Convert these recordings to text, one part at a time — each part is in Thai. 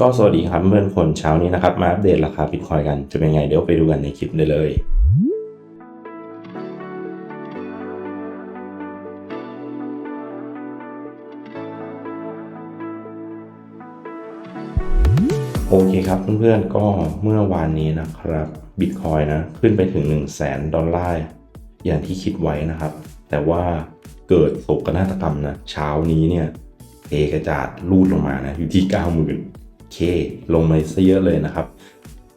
ก็สวัสดีครับเพื่อนคนเช้านี้นะครับ มาอัปเดตราคาบิตคอยกันจะเป็นไงเดี๋ยวไปดูกันในคลิปได้เลยโอเคครับเพื่อนๆก็เมื่อวานนี้นะครับบิตคอยนะขึ้นไปถึง 1 0 0 0 0แสนดอลลาร์อย่างที่คิดไว้นะครับ แต่ว่าเกิดโศกนาฏกรรมนะ เช้านี้เนี่ยเทกระจาดรูดลงมานะ อยู่ที่ 90,000 เคลงมาซะเยอะเลยนะครับ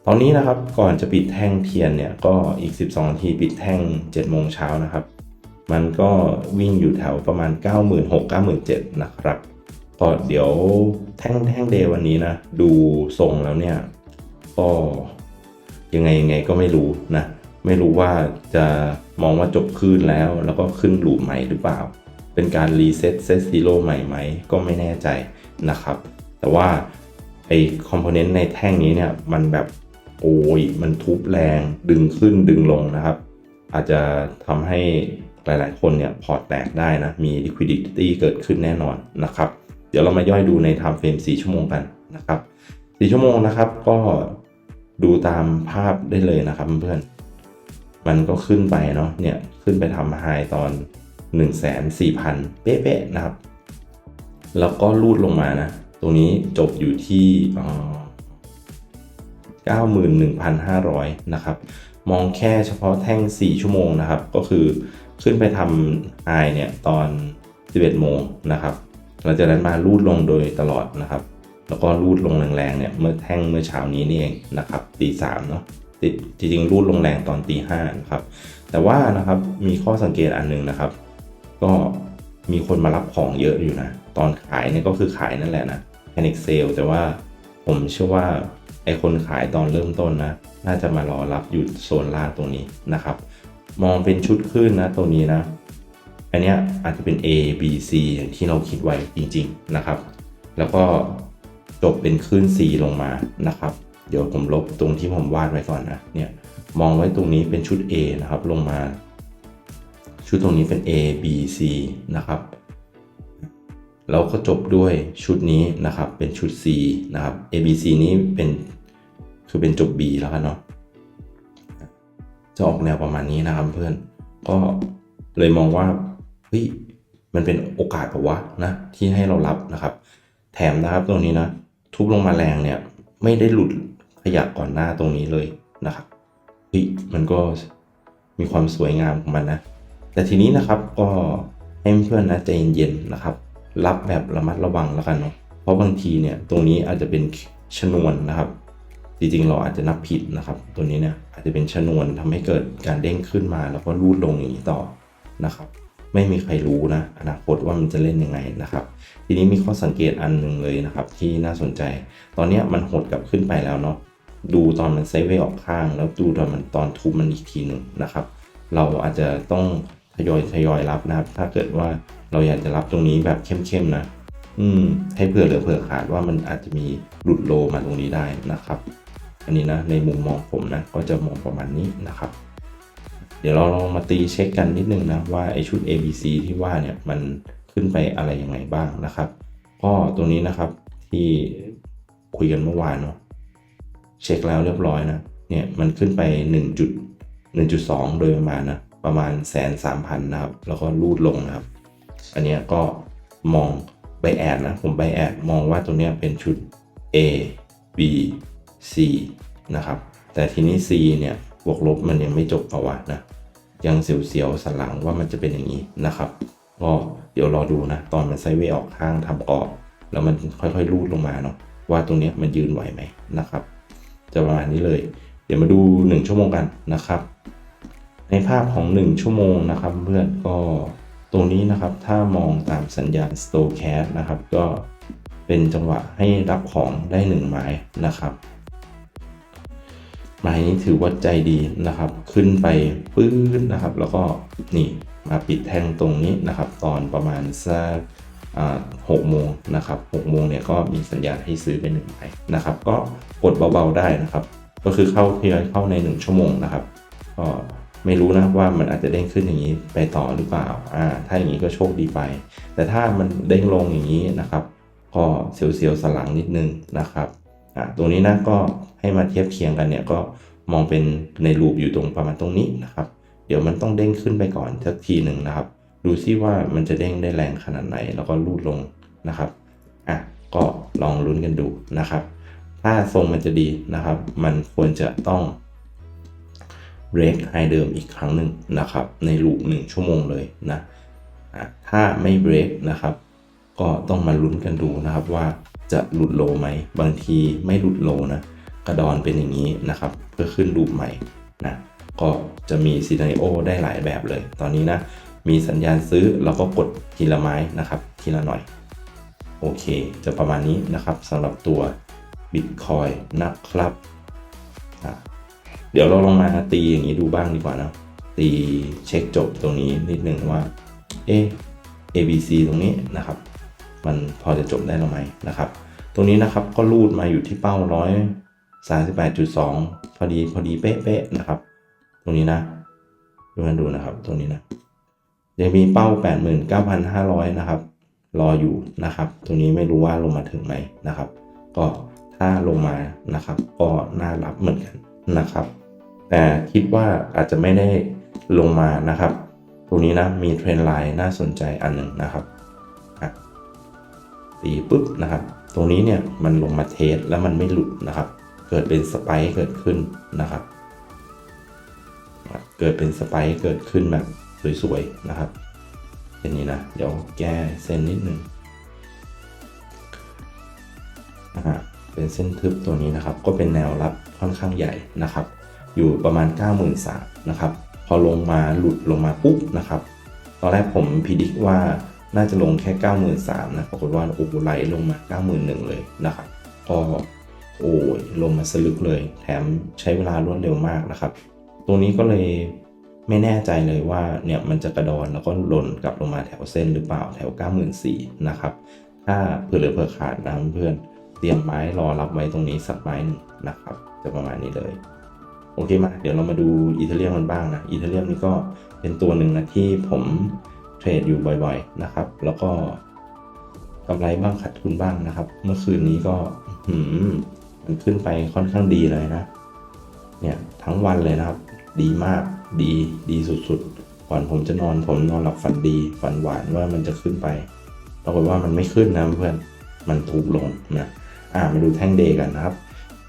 ตอนนี้นะครับก่อนจะปิดแท่งเทียนเนี่ยก็อีก 12นาทีปิดแท่ง7โมงเช้านะครับ มันก็วิ่งอยู่แถวประมาณ 96,000-97,000นะครับก็เดี๋ยวแท่งแท่งเดวันนี้นะ ดูทรงแล้วเนี่ยก็ยังไงยังไงก็ไม่รู้นะ ไม่รู้ว่าจะมองว่าจบคืนแล้ว แล้วก็ขึ้นหลูใหม่หรือเปล่า เป็นการรีเซ็ตเซตซีโร่ใหม่ไหมก็ไม่แน่ใจนะครับ แต่ว่า ไอคอมโพเนนต์ในแท่งนี้เนี่ยมันแบบโอ้ยมันทุบแรงดึงขึ้นดึงลงนะครับ อาจจะทำให้หลาย ๆ คนเนี่ยพอร์ตแตกได้นะ มี liquidity เกิดขึ้นแน่นอนนะครับ เดี๋ยวเรามาย่อยดูใน time frame 4 ชั่วโมงกันนะครับ4ชั่วโมงนะครับก็ดูตามภาพได้เลยนะครับเพื่อนมันก็ขึ้นไปเนาะเนี่ยขึ้นไปทำไฮตอน 1 4 0 0 0 เป๊ะๆนะครับ แล้วก็รูดลงมานะ ตรงนี้จบอยู่ที่เอ่อ91,500 นะครับ มองแค่เฉพาะแท่ง 4 ชั่วโมงนะครับ ก็คือขึ้นไปทำไฮเนี่ย ตอน 11 โมงนะครับหลังจากนั้นมารูดลงโดยตลอดนะครับ แล้วก็รูดลงแรงๆเนี่ยเมื่อแท่งเมื่อเช้านี้นี่เองนะครับตีสามเนาะติดจริงๆ รูดลงแรงตอนตีห้านะครับ แต่ว่านะครับมีข้อสังเกตอันหนึงนะครับ ก็ มีคนมารับของเยอะอยู่นะ ตอนขายเนี่ยก็คือขายนั่นแหละนะ panic sale แต่ว่าผมเชื่อว่าไอคนขายตอนเริ่มต้นนะ น่าจะมารอรับอยู่โซนล่างตรงนี้นะครับ มองเป็นชุดขึ้นนะตรงนี้นะ อันเนี้ยอาจจะเป็น A B C อย่างที่เราคิดไว้จริง ๆนะครับ แล้วก็จบเป็นคลื่น C ลงมานะครับ เดี๋ยวผมลบตรงที่ผมวาดไว้ก่อนนะ เนี่ย มองไว้ตรงนี้เป็นชุด A นะครับ ลงมา ชุดตรงนี้เป็น A B C นะครับแล้วก็จบด้วยชุดนี้นะครับเป็นชุด C นะครับ A B C นี้เป็นคือเป็นจบ B แล้วกันเนาะจะออกแนวประมาณนี้นะครับเพื่อน ก็เลยมองว่าเฮ้ยมันเป็นโอกาสปะวะนะที่ให้เรารับนะครับ แถมนะครับตรงนี้นะทุบลงมาแรงเนี่ยไม่ได้หลุดขยับก่อนหน้าตรงนี้เลยนะครับเฮ้ยมันก็มีความสวยงามของมันนะ แต่ทีนี้นะครับก็ให้เพื่อนนะใจเย็นๆนะครับ รับแบบระมัดระวังแล้วกันเนาะเพราะบางทีเนี่ยตรงนี้อาจจะเป็นชนวนนะครับ จริงๆเราอาจจะนับผิดนะครับ ตัวนี้เนี่ยอาจจะเป็นชนวนทำให้เกิดการเด้งขึ้นมา แล้วก็รูดลงอย่างนี้ต่อนะครับ ไม่มีใครรู้นะอนาคตว่ามันจะเล่นยังไงนะครับ ทีนี้มีข้อสังเกตอันหนึ่งเลยนะครับ ที่น่าสนใจ ตอนนี้มันหดกลับขึ้นไปแล้วเนาะดูตอนมันไซด์เวย์ออกข้าง แล้วดูตอนมันตอนทุบมันอีกทีหนึ่งนะครับ เราอาจจะต้อง ยอยทยอยรับนะครับ ถ้าเกิดว่าเราอยากจะรับตรงนี้แบบเข้มๆนะ อืม ให้เผื่อเหลือเผื่อขาดว่ามันอาจจะมีหลุดโลมาตรงนี้ได้นะครับ อันนี้นะในมุมมองผมนะก็จะมองประมาณนี้นะครับ เดี๋ยวเราลองมาตีเช็คกันนิดนึงนะว่าไอชุด A B C ที่ว่าเนี่ยมันขึ้นไปอะไรยังไงบ้างนะครับก็ตรงนี้นะครับที่คุยกันเมื่อวานเนาะเช็คแล้วเรียบร้อยนะเนี่ยมันขึ้นไป1จุด1.2 โดยประมาณนะ ประมาณแสนสามพันนะครับ แล้วก็รูดลงนะครับ อันนี้ก็มองไบแอดนะ ผมไบแอดมองว่าตรงเนี้ยเป็นชุด A B C นะครับ แต่ทีนี้ C เนี่ยบวกลบมันยังไม่จบประวัตินะ ยังเสียวๆสันหลังว่ามันจะเป็นอย่างนี้นะครับ ก็เดี๋ยวรอดูนะ ตอนมันไซเวออกข้างทำกรอบแล้วมันค่อยๆรูดลงมาเนาะว่าตรงนี้มันยืนไหวไหมนะครับ จะประมาณนี้เลย เดี๋ยวมาดู 1 ชั่วโมงกันนะครับ ในภาพของ 1 ชั่วโมงนะครับเพื่อนก็ตรงนี้นะครับถ้ามองตามสัญญาณ s t o c a s นะครับก็เป็นจังหวะให้รับของได้ 1 ไม้นะครับไม้นี้ถือว่าใจดีนะครับ ขึ้นไปปื้นนะครับ แล้วก็นี่มาปิดแท่งตรงนี้นะครับ ตอนประมาณสักหกโมงนะครับหกโมงเนี่ยก็มีสัญญาณให้ซื้อไปหนึ่งใบนะครับ ก็กดเบาๆได้นะครับ ก็คือเข้าทยอยเข้าในหนึ่งชั่วโมงนะครับก็ ไม่รู้นะว่ามันอาจจะเด้งขึ้นอย่างนี้ไปต่อหรือเปล่าอ่าถ้าอย่างนี้ก็โชคดีไป แต่ถ้ามันเด้งลงอย่างนี้นะครับ ก็เสียวๆสลังนิดนึงนะครับอะตรงนี้นะก็ให้มาเทียบเคียงกันเนี่ยก็มองเป็นในรูปอยู่ตรงประมาณตรงนี้นะครับ เดี๋ยวมันต้องเด้งขึ้นไปก่อนสักทีหนึ่งนะครับ ดูซิว่ามันจะเด้งได้แรงขนาดไหน แล้วก็ลูดลงนะครับอะก็ลองลุ้นกันดูนะครับ ถ้าทรงมันจะดีนะครับ มันควรจะต้อง เบรกไฮเดิมอีกครั้งหนึ่งนะครับ ในลูปหนึ่งชั่วโมงเลยนะถ้าไม่เบรกนะครับ ก็ต้องมาลุ้นกันดูนะครับว่าจะหลุดโลไหมบางทีไม่หลุดโลนะกระดอนเป็นอย่างนี้นะครับ เพื่อขึ้นรูปใหม่นะก็จะมีซีนาริโอได้หลายแบบเลย ตอนนี้นะมีสัญญาณซื้อเราก็กดทีละไม้นะครับทีละหน่อย โอเค จะประมาณนี้นะครับสำหรับตัว Bitcoin นะครับ เดี๋ยวเราลองมาตีอย่างนี้ดูบ้างดีกว่านะตีเช็คจบตรงนี้นิดนึงว่า เอ ABC ตรงนี้นะครับ มันพอจะจบได้หรือไม่นะครับ ตรงนี้นะครับก็รูดมาอยู่ที่เป้าร้อยสามสิบแปดจุดสองพอดีพอดีเป๊ะๆนะครับ ตรงนี้นะดูกันดูนะครับ ตรงนี้นะยังมีเป้าแปดหมื่นเก้าพันห้าร้อยนะครับ รออยู่นะครับ ตรงนี้ไม่รู้ว่าลงมาถึงไหมนะครับ ก็ถ้าลงมานะครับ ก็น่ารับเหมือนกัน นะครับ แต่คิดว่าอาจจะไม่ได้ลงมานะครับ ตรงนี้นะมีเทรนไลน์น่าสนใจอันหนึ่งนะครับตีปุ๊บนะครับ ตรงนี้เนี่ยมันลงมาเทสแล้วมันไม่หลุดนะครับ เกิดเป็นสไปค์เกิดขึ้นนะครับ เกิดเป็นสไปค์เกิดขึ้นแบบสวยๆนะครับเป็นนี้นะ เดี๋ยวแก้เส้นนิดหนึ่ง เป็นเส้นทึบตัวนี้นะครับ ก็เป็นแนวรับค่อนข้างใหญ่นะครับ อยู่ประมาณ 9 3 0 0 0นะครับ พอลงมาหลุดลงมาปุ๊บนะครับ ตอนแรกผมพิจิกว่าน่าจะลงแค่ 93,000นะ ปรากฏว่าโอ้โหไหลลงมา 91,000เลยนะครับ ก็โอ้ยลงมาสลึกเลย แถมใช้เวลารวดเร็วมากนะครับ ตรงนี้ก็เลยไม่แน่ใจเลยว่าเนี่ยมันจะกระดอนแล้วก็หล่นกลับลงมาแถวเส้นหรือเปล่าแถว 94,000นะครับ ถ้าเผื่อเหลือเผื่อขาดนะเพื่อน เตรียมไม้รอรับไว้ตรงนี้สักไม้หนึ่งนะครับ จะประมาณนี้เลย โอเคมาเดี๋ยวเรามาดูอีเทเรียมกันบ้างนะอีเทเรียมนี่ก็เป็นตัวหนึ่งนะที่ผมเทรดอยู่บ่อยๆนะครับ แล้วก็กำไรบ้างขาดทุนบ้างนะครับ เมื่อคืนนี้ก็หืมมันขึ้นไปค่อนข้างดีเลยนะ เนี่ยทั้งวันเลยนะครับ ดีมากดีดีสุดๆก่อนผมจะนอนผมนอนหลับฝันดีฝันหวานว่ามันจะขึ้นไปปรากฏว่ามันไม่ขึ้นนะเพื่อนมันทุบลงนะ อ่ามาดูแท่งเดย์กันนะครับ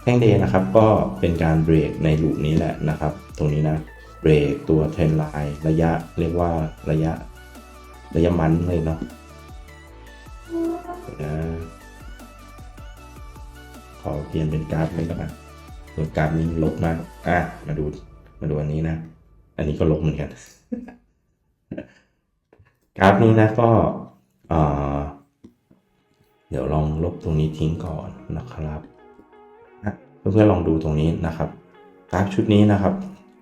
แท่งเดย์นะครับก็เป็นการเบรกในลูปนี้แหละนะครับ ตรงนี้นะเบรกตัวเทรนไลน์ระยะเรียกว่าระยะระยะมันเลยเนาะนะขอเปลี่ยนเป็นกราฟเลยแล้วกันส่วนกราฟนี้ลบมากอะมาดูมาดูอันนี้นะ อันนี้ก็ลบเหมือนกัน กราฟนี้นะก็เอ่อ เดี๋ยวลองลบตรงนี้ทิ้งก่อนนะครับอะเพื่อนๆลองดูตรงนี้นะครับกราฟชุดนี้นะครับ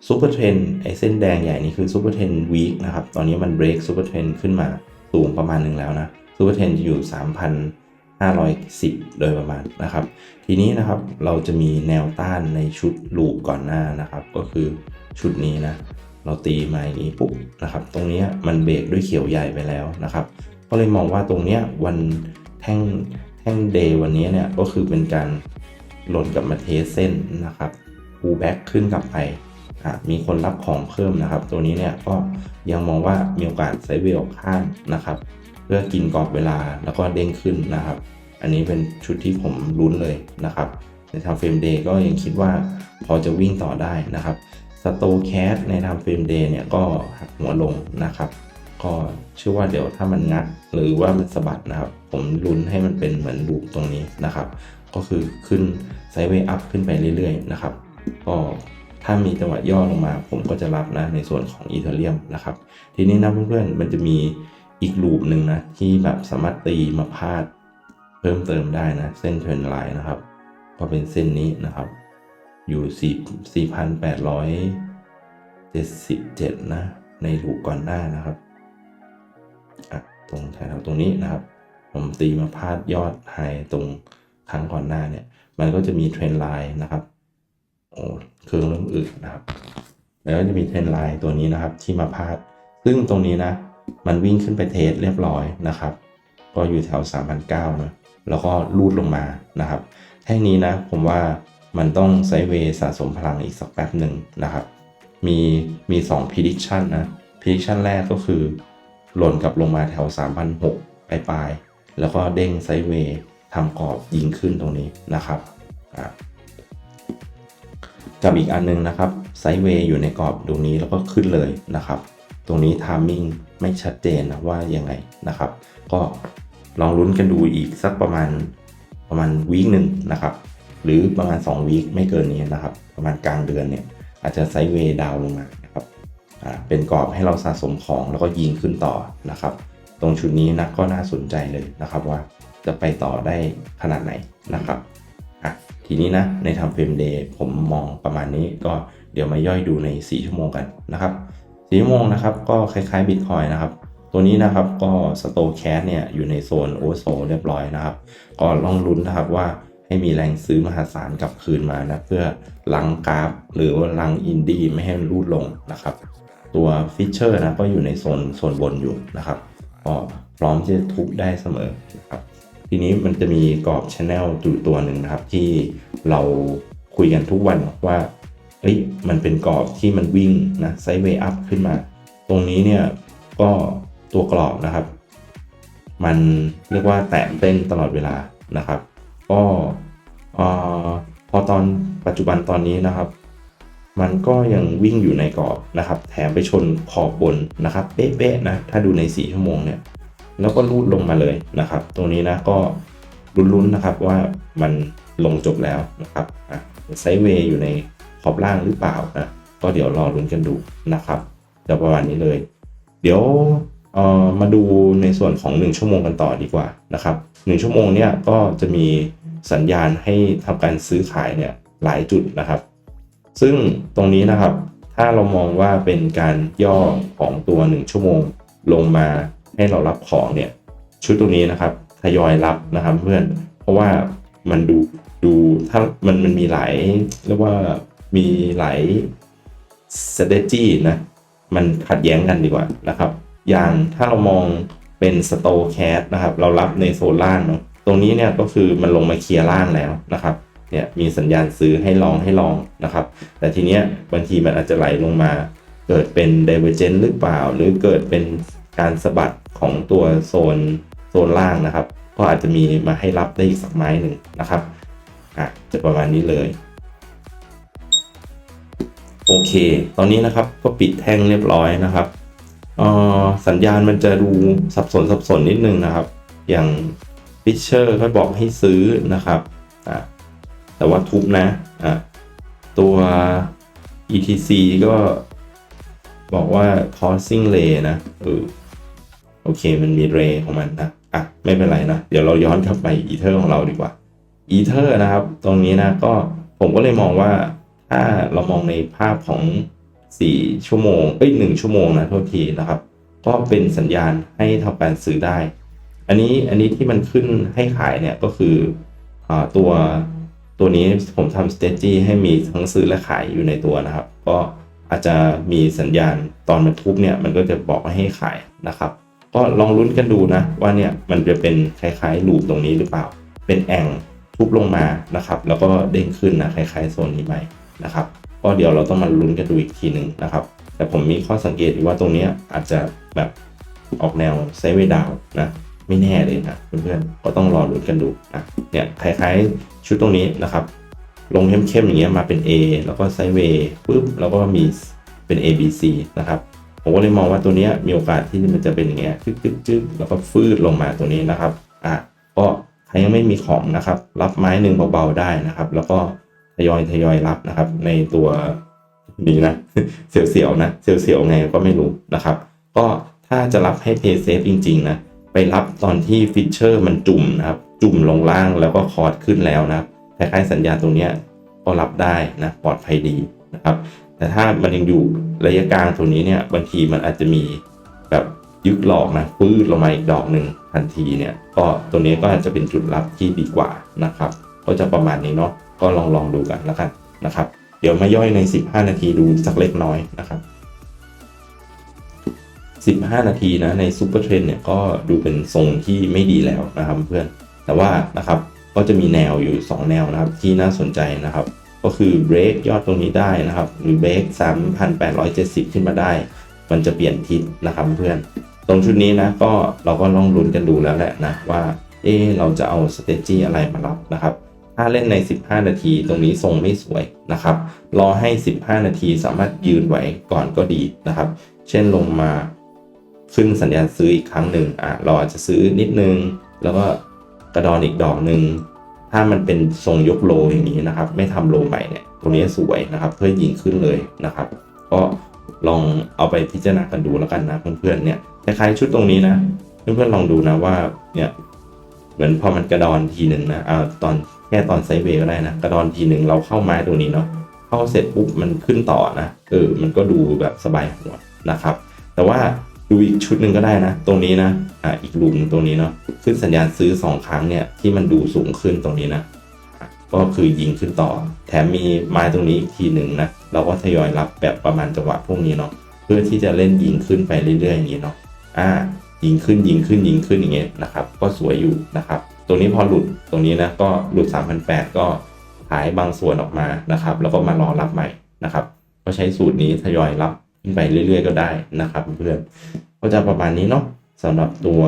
ซูเปอร์เทรนไอเส้นแดงใหญ่นี่คือซูเปอร์เทรนวีคนะครับ ตอนนี้มันเบรกซูเปอร์เทรนขึ้นมาสูงประมาณหนึ่งแล้วนะซูเปอร์เทรนจะอยู่ 3,510 โดยประมาณนะครับ ทีนี้นะครับเราจะมีแนวต้านในชุดลูปก่อนหน้านะครับ ก็คือชุดนี้นะ เราตีมาอย่างนี้ปุ๊บนะครับ ตรงนี้มันเบรกด้วยเขียวใหญ่ไปแล้วนะครับ ก็เลยมองว่าตรงนี้วัน แท่งแท่งเดย์วันนี้เนี่ยก็คือเป็นการหล่นกลับมาเทสเส้นนะครับปูแบ็กขึ้นกลับไปมีคนรับของเพิ่มนะครับ ตัวนี้เนี่ยก็ยังมองว่ามีโอกาสไซเวลข้างนะครับ เพื่อกินกรอบเวลาแล้วก็เด้งขึ้นนะครับ อันนี้เป็นชุดที่ผมลุ้นเลยนะครับในทางเฟรมเดย์ก็ยังคิดว่าพอจะวิ่งต่อได้นะครับสโตแคสในทางเฟรมเดย์เนี่ยก็หักหัวลงนะครับ ก็เชื่อว่าเดี๋ยวถ้ามันงัดหรือว่ามันสะบัดนะครับ ผมลุ้นให้มันเป็นเหมือนลูปตรงนี้นะครับ ก็คือขึ้นไซด์เวย์อัพขึ้นไปเรื่อยๆนะครับ ก็ถ้ามีจังหวะย่อลงมา ผมก็จะรับนะในส่วนของอีเทเรียมนะครับ ทีนี้นะเพื่อนๆมันจะมีอีกลูปหนึ่งนะที่แบบสามารถตีมาพาดเพิ่มเติมได้นะเส้นเทรนไลน์นะครับก็เป็นเส้นนี้นะครับ อยู่4 4,877นะในลูปก่อนหน้านะครับ ตรงแถวๆตรงนี้นะครับ ผมตีมาพาดยอดไฮตรงครั้งก่อนหน้าเนี่ย มันก็จะมีเทรนไลน์นะครับโอ้เครื่องเริ่มอึนะครับ แล้วก็จะมีเทรนไลน์ตัวนี้นะครับที่มาพาด ซึ่งตรงนี้นะ มันวิ่งขึ้นไปเทสเรียบร้อยนะครับ ก็อยู่แถว3,009นะแล้วก็ลูดลงมานะครับ แท่งนี้นะผมว่ามันต้องไซเวสะสมพลังอีกสักแป๊บหนึ่งนะครับ มีมี 2 prediction นะ prediction แรกก็คือ หล่นกลับลงมาแถว3,600ปลายปลายๆแล้วก็เด้งไซด์เวย์ทำกรอบยิงขึ้นตรงนี้นะครับกับอีกอันนึงนะครับไซด์เวย์อยู่ในกรอบตรงนี้แล้วก็ขึ้นเลยนะครับ ตรงนี้ทามมิ่งไม่ชัดเจนนะว่ายังไงนะครับ ก็ลองลุ้นกันดูอีกสักประมาณประมาณวีคหนึ่งนะครับ หรือประมาณ2วีคไม่เกินนี้นะครับ ประมาณกลางเดือนเนี่ยอาจจะไซด์เวย์ดาวลงมา เป็นกรอบให้เราสะสมของแล้วก็ยิงขึ้นต่อนะครับ ตรงชุดนี้นะก็น่าสนใจเลยนะครับว่าจะไปต่อได้ขนาดไหนนะครับอะทีนี้นะในทำเฟรมเดย์ผมมองประมาณนี้ก็เดี๋ยวมาย่อยดูใน 4 ชั่วโมงกันนะครับ4ชั่วโมงนะครับก็คล้ายๆบิตคอยนะครับตัวนี้นะครับก็สโตแคสเนี่ยอยู่ในโซนโอโซเรียบร้อยนะครับ ก็ลองลุ้นนะครับว่าให้มีแรงซื้อมหาศาลกลับคืนมานะ เพื่อลังกราฟหรือว่าลังอินดี้ไม่ให้มันรูดลงนะครับ ตัวฟิชเชอร์นะก็อยู่ในโซนโซนบนอยู่นะครับก็พร้อมที่จะทุบได้เสมอนะครับทีนี้มันจะมีกรอบชแนลอยู่ตัวหนึ่งนะครับ ที่เราคุยกันทุกวันว่าเอ้ยมันเป็นกรอบที่มันวิ่งนะไซด์เวย์อัพขึ้นมา ตรงนี้เนี่ยก็ตัวกรอบนะครับ มันเรียกว่าแตะเต้นตลอดเวลานะครับ ก็พอตอนปัจจุบันตอนนี้นะครับ มันก็ยังวิ่งอยู่ในกรอบนะครับแถมไปชนขอบบนนะครับเป๊ะๆนะถ้าดูใน 4 ชั่วโมงเนี่ยแล้วก็รูดลงมาเลยนะครับ ตรงนี้นะก็ลุ้นๆนะครับว่ามันลงจบแล้วนะครับอะไซด์เวย์อยู่ในขอบล่างหรือเปล่านะก็เดี๋ยวรอลุ้นกันดูนะครับจะประมาณนี้เลย เดี๋ยวเอ่อมาดูในส่วนของ 1 ชั่วโมงกันต่อดีกว่านะครับ1ชั่วโมงเนี่ยก็จะมีสัญญาณให้ทำการซื้อขายเนี่ยหลายจุดนะครับ ซึ่งตรงนี้นะครับ ถ้าเรามองว่าเป็นการย่อของตัว 1 ชั่วโมงลงมาให้เรารับของเนี่ย ชุดตรงนี้นะครับทยอยรับนะครับเพื่อน เพราะว่ามันดูดูถ้ามันมันมีหลายเรียกว่ามีหลาย s t r a t e g นะ มันขัดแย้งกันดีกว่านะครับ อย่างถ้าเรามองเป็น store cat นะครับ เรารับในโซนล่างเนาะตรงนี้เนี่ยก็คือมันลงมาเคลียร์ล่างแล้วนะครับ เนี่ยมีสัญญาณซื้อให้ลองให้ลองนะครับ แต่ทีเนี้ยบางทีมันอาจจะไหลลงมา เกิดเป็น divergent หรือเปล่า หรือเกิดเป็นการสะบัดของตัวโซนโซนล่างนะครับ ก็อาจจะมีมาให้รับได้อีกสักไม้หนึ่งนะครับอะจะประมาณนี้เลยโอเค ตอนนี้นะครับก็ปิดแท่งเรียบร้อยนะครับเอ่อสัญญาณมันจะดูสับสนสับสนนิดนึงนะครับ อย่างฟิชเชอร์ก็บอกให้ซื้อนะครับอะ แต่ว่าทุบนะอะตัว ETC ก็บอกว่า crossing ray นะเออโอเคมันมี ray ของมันนะอะไม่เป็นไรนะ เดี๋ยวเราย้อนกลับไปอีเทอร์ของเราดีกว่าอีเทอร์นะครับ ตรงนี้นะก็ผมก็เลยมองว่าถ้าเรามองในภาพของ 4 ชั่วโมงเอ้ยหนึ่งชั่วโมงนะโทษทีนะครับ ก็เป็นสัญญาณให้ทำการซื้อได้ อันนี้อันนี้ที่มันขึ้นให้ขายเนี่ยก็คืออาตัว ตัวนี้ผมทำ s t a t e ให้มีทั้งซื้อและขายอยู่ในตัวนะครับ ก็อาจจะมีสัญญาณตอนมันทุบเนี่ยมันก็จะบอกให้ขายนะครับ ก็ลองลุ้นกันดูนะว่าเนี่ยมันจะเป็นคล้ายๆลูปตรงนี้หรือเปล่า เป็นแอ่งทุบลงมานะครับ แล้วก็เด้งขึ้นนะคล้ายๆโซนนี้ไหมนะครับก็เดี๋ยวเราต้องมาลุ้นกันดูอีกทีหนึ่งนะครับ แต่ผมมีข้อสังเกตว่าตรงเนี้ยอาจจะแบบออกแนวไซเวดาวนะ ไม่แน่เลยนะเพื่อนๆก็ต้องรอลุ้นกันดูนะเนี่ยคล้ายๆชุดตรงนี้นะครับ ลงเข้มๆอย่างเงี้ยมาเป็น A แล้วก็ไซด์เวย์ปุ๊บแล้วก็มีเป็น A B C นะครับผมก็เลยมองว่าตัวนี้มีโอกาสที่มันจะเป็นอย่างเงี้ยจึ๊กจึ๊กจึ๊กแล้วก็ฟืดลงมาตัวนี้นะครับอะก็ใครยังไม่มีของนะครับ รับไม้หนึ่งเบาๆได้นะครับ แล้วก็ทยอยทยอยรับนะครับ ในตัวนี้นะเสียวๆนะเสียวๆไงก็ไม่รู้นะครับ ก็ถ้าจะรับให้เพย์เซฟจริง ๆ นะ ไปรับตอนที่ฟิชเชอร์มันจุ่มนะครับจุ่มลงล่างแล้วก็คอร์ดขึ้นแล้วนะครับคล้ายๆสัญญาณตรงนี้ก็รับได้นะปลอดภัยดีนะครับ แต่ถ้ามันยังอยู่ระยะกลางตรงนี้เนี่ยบางทีมันอาจจะมีแบบยึกหลอกนะปื้ดลงมาอีกดอกหนึ่งทันทีเนี่ยก็ตัวนี้ก็อาจจะเป็นจุดรับที่ดีกว่านะครับ ก็จะประมาณนี้เนาะก็ลองลองดูกันแล้วกันนะครับ เดี๋ยวมาย่อยใน 15 นาทีดูสักเล็กน้อยนะครับ 15 นาทีนะในซูเปอร์เทรนเนี่ยก็ดูเป็นทรงที่ไม่ดีแล้วนะครับเพื่อน แต่ว่านะครับก็จะมีแนวอยู่ 2 แนวนะครับที่น่าสนใจนะครับ ก็คือเบรกยอดตรงนี้ได้นะครับ หรือเบรก3,870 ขึ้นมาได้ มันจะเปลี่ยนทิศนะครับเพื่อน ตรงชุดนี้นะก็เราก็ลองลุ้นกันดูแล้วแหละนะว่าเออเราจะเอาสเตจี้อะไรมารับนะครับถ้าเล่นใน 15 นาทีตรงนี้ทรงไม่สวยนะครับ รอให้ 15 นาทีสามารถยืนไหวก่อนก็ดีนะครับ เช่นลงมา ขึ้นสัญญาณซื้ออีกครั้งหนึ่งอะเราอาจจะซื้อนิดนึง แล้วก็กระดอนอีกดอกหนึ่งถ้ามันเป็นทรงยกโลอย่างนี้นะครับ ไม่ทำโลใหม่เนี่ยตรงนี้สวยนะครับ เพื่อยิงขึ้นเลยนะครับ ก็ลองเอาไปพิจารณากันดูแล้วกันนะเพื่อนๆเนี่ยคล้ายๆชุดตรงนี้นะเพื่อนๆลองดูนะว่าเนี่ยเหมือนพอมันกระดอนทีหนึ่งนะเอาตอนแค่ตอนไซเวย์ก็ได้นะกระดอนทีหนึ่งเราเข้าไม้ตรงนี้เนาะเข้าเสร็จปุ๊บมันขึ้นต่อนะเออมันก็ดูแบบสบายหัวนะครับ แต่ว่า ดูอีกชุดหนึ่งก็ได้นะ ตรงนี้นะอ่าอีกลุมตรงนี้เนาะขึ้นสัญญาณซื้อสองครั้งเนี่ยที่มันดูสูงขึ้นตรงนี้นะอะก็คือยิงขึ้นต่อ แถมมีไม้ตรงนี้อีกทีหนึ่งนะ เราก็ทยอยรับแบบประมาณจังหวะพวกนี้เนาะเพื่อที่จะเล่นยิงขึ้นไปเรื่อยๆอย่างนี้เนาะอ่ายิงขึ้นยิงขึ้นยิงขึ้นอย่างเงี้ยนะครับ ก็สวยอยู่นะครับตรงนี้พอหลุดตรงนี้นะก็หลุด 3,800 ก็หายบางส่วนออกมานะครับ แล้วก็มารอรับใหม่นะครับ ก็ใช้สูตรนี้ทยอยรับ ขึ้นไปเรื่อย ๆ ก็ได้นะครับเพื่อนก็จะประมาณนี้เนาะสำหรับตัว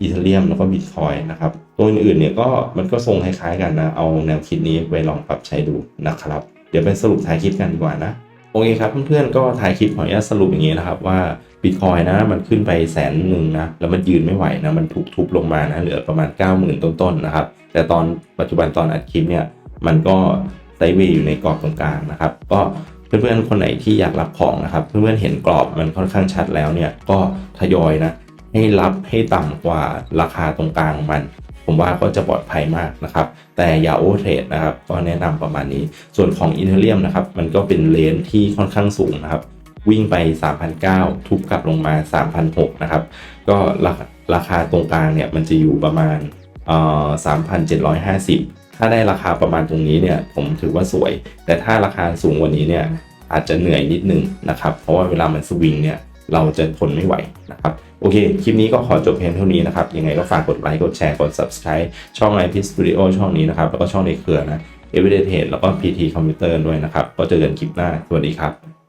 อีเทเรียมแล้วก็บิตคอยนะครับ ตัวอื่นๆเนี่ยก็มันก็ทรงคล้ายๆกันนะ เอาแนวคิดนี้ไปลองปรับใช้ดูนะครับ เดี๋ยวไปสรุปท้ายคลิปกันดีกว่านะ โอเคครับเพื่อนๆก็ท้ายคลิปขออนุญาตสรุปอย่างนี้นะครับว่าบิตคอยนะมันขึ้นไปแสนหนึ่งนะ แล้วมันยืนไม่ไหวนะ มันถูกทุบลงมานะ เหลือประมาณ 90,000 ต้นๆนะครับ แต่ตอนปัจจุบันตอนอัดคลิปเนี่ยมันก็ไซด์เวย์อยู่ในกรอบตรงกลางนะครับ ก็ เพื่อนๆคนไหนที่อยากรับของนะครับ เพื่อนๆเห็นกรอบมันค่อนข้างชัดแล้วเนี่ยก็ทยอยนะให้รับให้ต่ำกว่าราคาตรงกลางมัน ผมว่าก็จะปลอดภัยมากนะครับ แต่อย่าโอเทรดนะครับ ก็แนะนำประมาณนี้ ส่วนของอีเทเรียมนะครับ มันก็เป็นเลนที่ค่อนข้างสูงนะครับ วิ่งไป 3,009 ทุบกลับลงมา 3,006นะครับ ก็ราคาราคาตรงกลางเนี่ยมันจะอยู่ประมาณเอ่อ3,750 ถ้าได้ราคาประมาณตรงนี้เนี่ย ผมถือว่าสวย แต่ถ้าราคาสูงกว่านี้เนี่ย อาจจะเหนื่อยนิดนึงนะครับ เพราะว่าเวลามันสวิงเนี่ยเราจะทนไม่ไหวนะครับโอเค คลิปนี้ก็ขอจบเพียงเท่านี้นะครับ ยังไงก็ฝากกดไลค์ กดแชร์ กด subscribe ช่อง IP Studio ช่องนี้นะครับ แล้วก็ช่องในเครือนะ evidence แล้วก็ PT Computer ด้วยนะครับ ก็เจอกันคลิปหน้า สวัสดีครับ